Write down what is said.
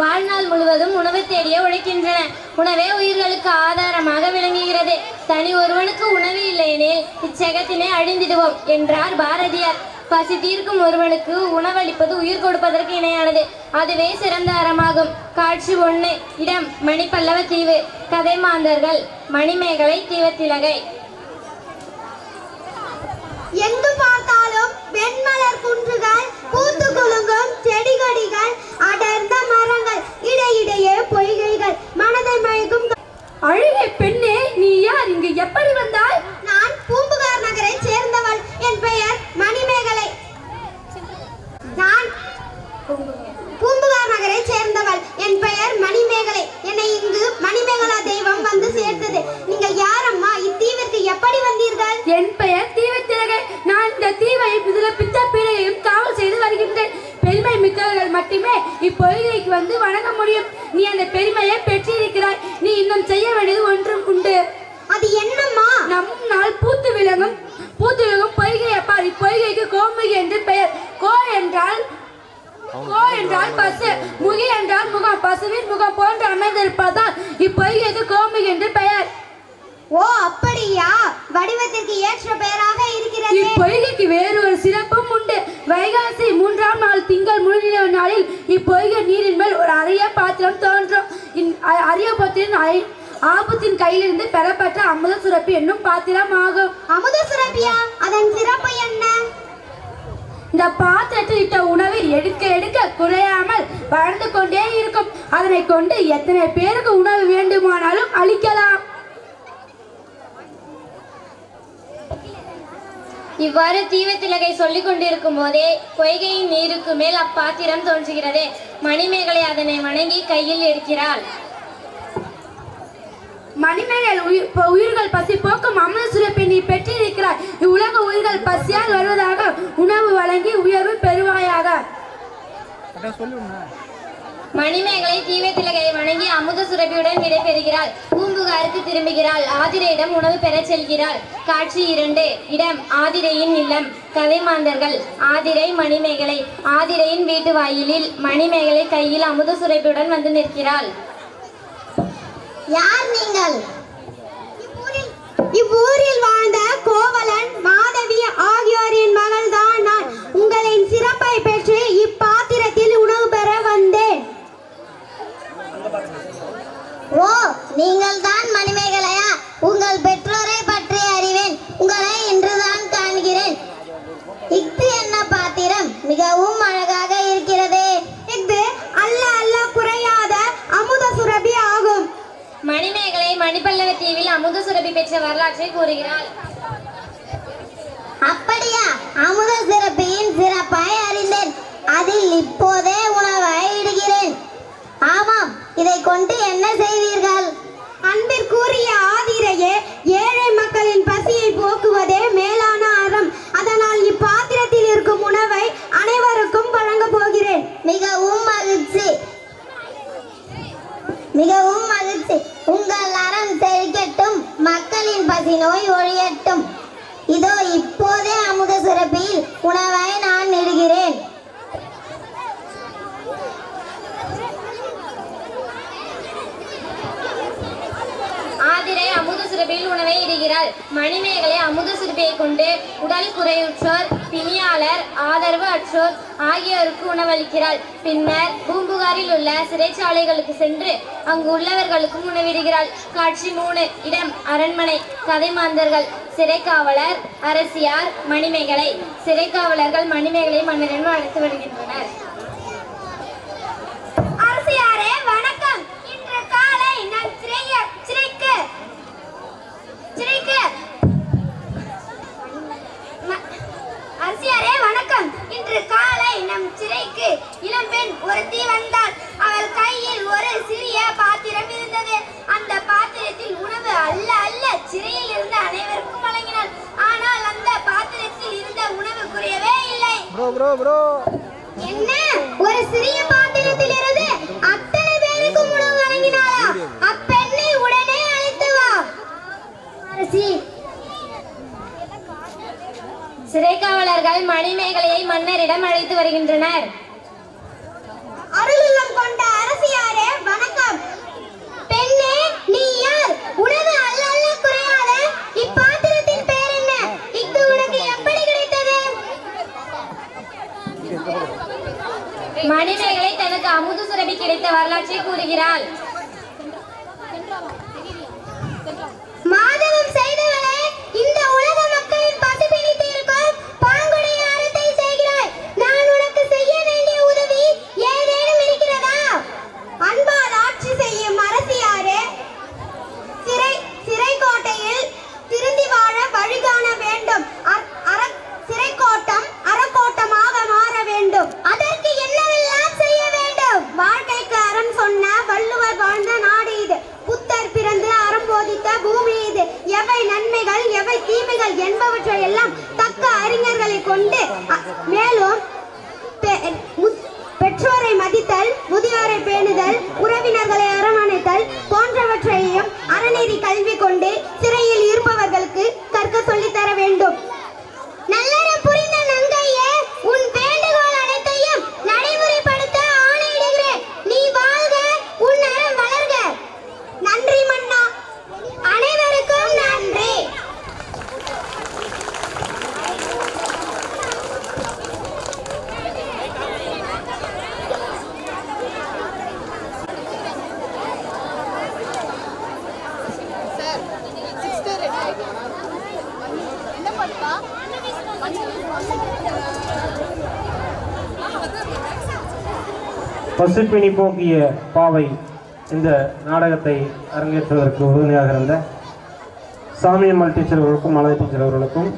வாழ்நாள் முழுவதும் உணவு தேடியே உழைக்கின்றன. உணவே உயிர்களுக்கு ஆதாரமாக விளங்குகிறது. தனி ஒருவனுக்கு உணவு இல்லையெனில் இச்சகத்தினை அழிந்திடுவோம் என்றார் பாரதியார். பசி தீர்க்கும் ஒருவனுக்கு உணவளிப்பது உயிர் கொடுப்பதற்கு இணையானது. அதுவே சிறந்த அறமாகும். காட்சி ஒன்று இடம் மணிப்பல்லவ தீவு. கதை மாந்தர்கள் மணிமேகலை தீவத்திலகை. எங்கு பார்த்தாலும் முடியும். நீ அந்த பெருமையை பெற்றிருக்கிறாய். நீ இன்னும் செய்ய வேண்டியது ஒன்றும் உண்டு. அது என்னம்மா? நம் நாள் பூத்து விளங்கும் பூத்து விளங்கும் பொய்கை அப்பார் இப்பொய்கைக்கு கோமுகி என்று பெயர். கோ என்றால் கோ என்றால் பசு. முகி என்றால் முகம். பசுவின் முகம் போன்று அமைந்திருப்பதால் இப்பொய்கைக்கு கோமுகி என்று பெயர். ஓ அப்படியா? வடிவத்திற்கு ஏற்ற பெயராக இருக்கிறது. இப்பொய்கைக்கு வேறு ஒரு சிறப்பும் உண்டு. வைகாசி மூன்றாம் நாள் திங்கள் முழுநிலவு நாளில் இப்பொய்கை நீரின் மேல் பாத்திரம் தோன்றும். இந் அ- அரிய பாத்திரம் ஐ- ஆபத்தின் கையிலிருந்து பெறப்பட்ட அமுத சுரப்பி என்னும் பாத்திரம் ஆகும். அமுத சுரபியா அதன் சிறப்பு என்ன? இந்த பாத்திரத்தில் இட்ட உணவு எடுக்க எடுக்க குறையாமல் வளர்ந்து கொண்டே இருக்கும். அதனை கொண்டு எத்தனை பேருக்கு உணவு வேண்டுமானாலும் அளிக்கலாம். இவ்வாறு தீவத்திலகை சொல்லிக் கொண்டிருக்கும் போதே பொய்கையின் நீருக்கு மேல் அப்பாத்திரம் தோன்றுகிறது. மணிமேகலை அதனை வணங்கி கையில் எடுக்கிறாள். மணிமேகல் உயிர் உயிர்கள் பசி போக்கும் அமிர்த சுரப்பை நீ பெற்றிருக்கிறாய் இவ்வுலக உயிர்கள் பசியால் வருவதாக உணவு வழங்கி உயர்வு பெறுவாயாக. மணிமேகலை தீவத்திலகையை வணங்கி அமுத சுரபியுடன் விடைபெறுகிறாள் பூம்புகாருக்கு திரும்புகிறாள். ஆதிரையிடம் உணவு பெறச் செல்கிறாள். காட்சி இரண்டு. இடம் ஆதிரையின் இல்லம். கதை மாந்தர்கள் ஆதிரை மணிமேகலை. ஆதிரையின் வீட்டு வாயிலில் மணிமேகலை கையில் அமுத சுரபியுடன் வந்து நிற்கிறாள். யார் நீங்கள்? நீங்கள் தான் மணிமேகலையா? உங்கள் பெற்றோரை பற்றி அறிவேன். உங்களை இன்றுதான் காண்கிறேன். இஃது என்ன பாத்திரம்? மிகவும் அழகாக இருக்கிறது. இது அல்ல அல்ல குறையாத அமுத சுரபி ஆகும். மணிமேகலை மணிப்பல்லவ தீவில் அமுத சுரபி பெற்ற வரலாற்றை கூறுகிறாள். அப்படியா? அமுத சிறப்பியின் சிறப்பாய் அறிந்தேன். அதில் இப்போதே உணவை இடுகிறேன் ஆமாம் இதை கொண்டு என்ன செய்வீர்கள் அமுத கொண்டு உடல் குறையுற்றோர் பிணியாளர் ஆதரவு அற்றோர் ஆகியோருக்கு உணவளிக்கிறாள். பின்னர் பூம்புகாரில் உள்ள சிறைச்சாலைகளுக்கு சென்று அங்கு உள்ளவர்களுக்கும் உணவிடுகிறாள். காட்சி மூணு இடம் அரண்மனை கதை மாந்தர்கள் சிறைக்காவலர் அரசியார் மணிமேகலை. சிறைக்காவலர்கள் மணிமேகலை மன்னரிடம் அழைத்து வருகின்றனர். ப்ரோ ப்ரோ என்ன? ஒரு சிறிய பாத்திரத்திலிருந்து அத்தனை பேருக்கு உணவு வழங்கினாரா அப்பெண்ணை உடனே அழைத்து வா. அரசி. சிறைக்காவலர்கள் மணிமேகலையை மன்னரிடம் அழைத்து வருகின்றனர். அருளுள்ளம் கொண்ட அரசியாரே வணக்கம். பெண்ணே நீ யார் உணவு மணிமேகலை தனக்கு அமுது சுரபி கிடைத்த வரலாற்றை கூறுகிறாள். நன்மைகள் தீமைகள் என்பவற்றை எல்லாம் தக்க அறிஞர்களை கொண்டு மேலும் பெற்றோரை மதித்தல் முதியோரை பேணுதல் உறவினர்களை அரவணைத்தல் பசுப்பிணி போக்கிய பாவை இந்த நாடகத்தை அரங்கேற்றுவதற்கு உறுதுணையாக இருந்த சாமியம்மாள் டீச்சர் அவர்களுக்கும் மலை டீச்சர் அவர்களுக்கும்